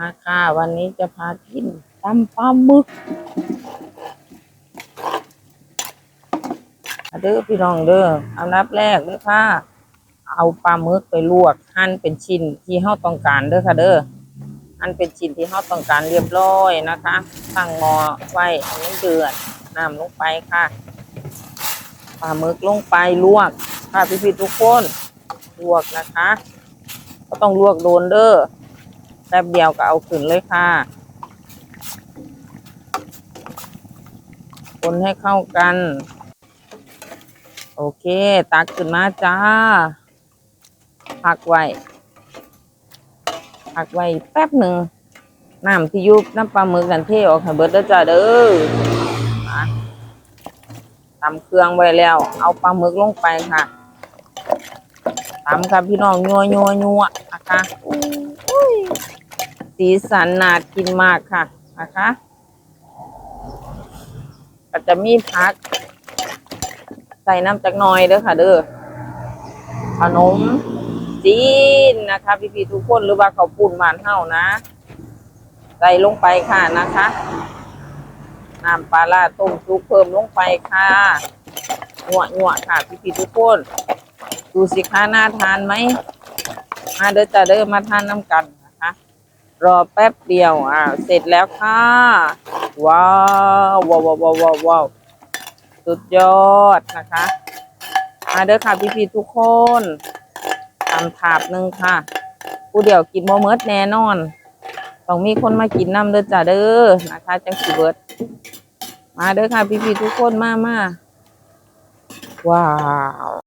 อาค่ะวันนี้จะพากินตำปลาหมึกเด้อพี่น้องเด้ออันดับแรกเด้อค่ะ เอาปลาหมึกไปลวกหั่นเป็นชิ้นที่เฮาต้องการเด้อค่ะเด้อหั่นเป็นชิ้นที่เฮาต้องการเรียบร้อยนะคะตั้งหม้อไว้ให้มันเดือดน้ำลงไปค่ะปลาหมึกลงไปลวกค่ะพี่ๆทุกคนลวกนะคะ ก็ต้องลวกโดนเด้อ แป๊บเดียวก็เอาขึ้นเลยค่ะ คนให้เข้ากัน โอเค ตักขึ้นมาจ้า พักไว้ พักไว้แป๊บหนึ่งน้ำที่ยุบน้ำปลาหมึกนั่นเทออกให้เบิดเด้อจ้าเด้อมาตำเครื่องไว้แล้ว เอาปลาหมึกลงไปค่ะตำค่ะพี่น้องยัวยัวยัวนะคะ สีสันน่ากินมากค่ะนะคะก็จะมีผัก ใส่น้ำจักน่อยเด้อค่ะ เด้อขนมจีนนะคะพี่ๆทุกคนหรือว่าเขาวปุ่นหวานเฮานะ ใส่ลงไปค่ะนะคะน้ำปลาร้าต้มซุปเพิ่มลงไปค่ะหยวหยวค่ะพี่ๆทุกคน ดูสิคะน่าทานไหมมาเด้อจ้าเด้อมาทานน้ำกัน รอแป๊บเดียวอ่าเสร็จแล้วค่ะ ว้าวว้าวว้าวว้าววาวสุดยอดนะคะมาเด้อค่ะพี่ๆทุกคนทำถาบหนึ่งค่ะ ผู้เดียวกินโมเมิดแน่นอนต้องมีคนมากินน้ำเด้อจ้าเด้อนะคะจังสิเบิร์ดมาเด้อค่ะพี่ๆทุกคนมามาว้าว